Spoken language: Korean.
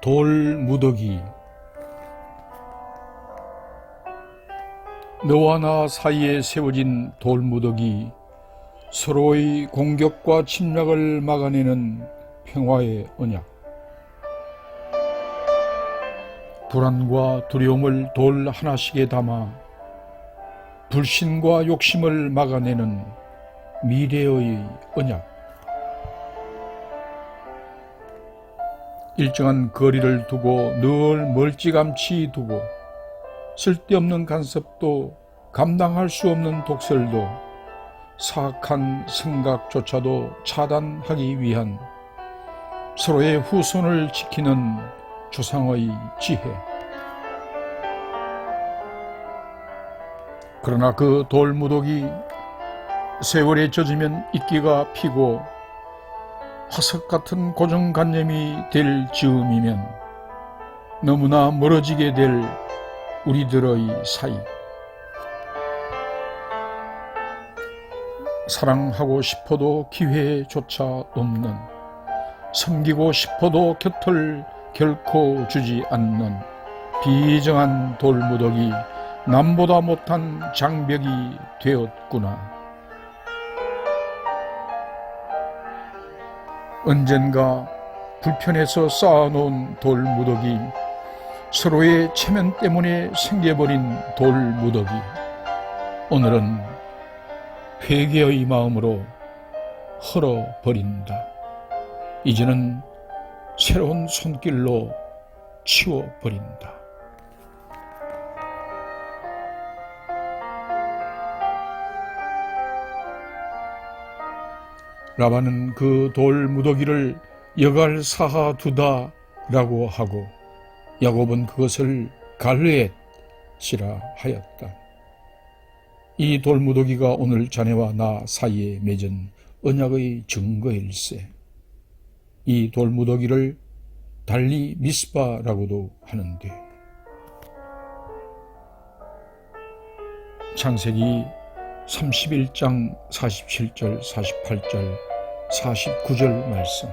돌무더기. 너와 나 사이에 세워진 돌무더기 서로의 공격과 침략을 막아내는 평화의 언약. 불안과 두려움을 돌 하나씩에 담아 불신과 욕심을 막아내는 미래의 언약 일정한 거리를 두고 늘 멀찌감치 두고 쓸데없는 간섭도 감당할 수 없는 독설도 사악한 생각조차도 차단하기 위한 서로의 후손을 지키는 조상의 지혜. 그러나 그 돌무더기 세월에 젖으면 이끼가 피고 화석 같은 고정관념이 될 즈음이면 너무나 멀어지게 될 우리들의 사이. 사랑하고 싶어도 기회조차 없는, 섬기고 싶어도 곁을 결코 주지 않는 비정한 돌무더기 남보다 못한 장벽이 되었구나. 언젠가 불편해서 쌓아놓은 돌무더기, 서로의 체면 때문에 생겨버린 돌무더기. 오늘은 회개의 마음으로 헐어버린다. 이제는 새로운 손길로 치워버린다. 라반은 그 돌 무더기를 여갈 사하 두다라고 하고 야곱은 그것을 갈르엣이라 하였다. 이 돌무더기가 오늘 자네와 나 사이에 맺은 언약의 증거일세. 이 돌무더기를 달리 미스바라고도 하는데 창세기 31장 47절 48절 49절 말씀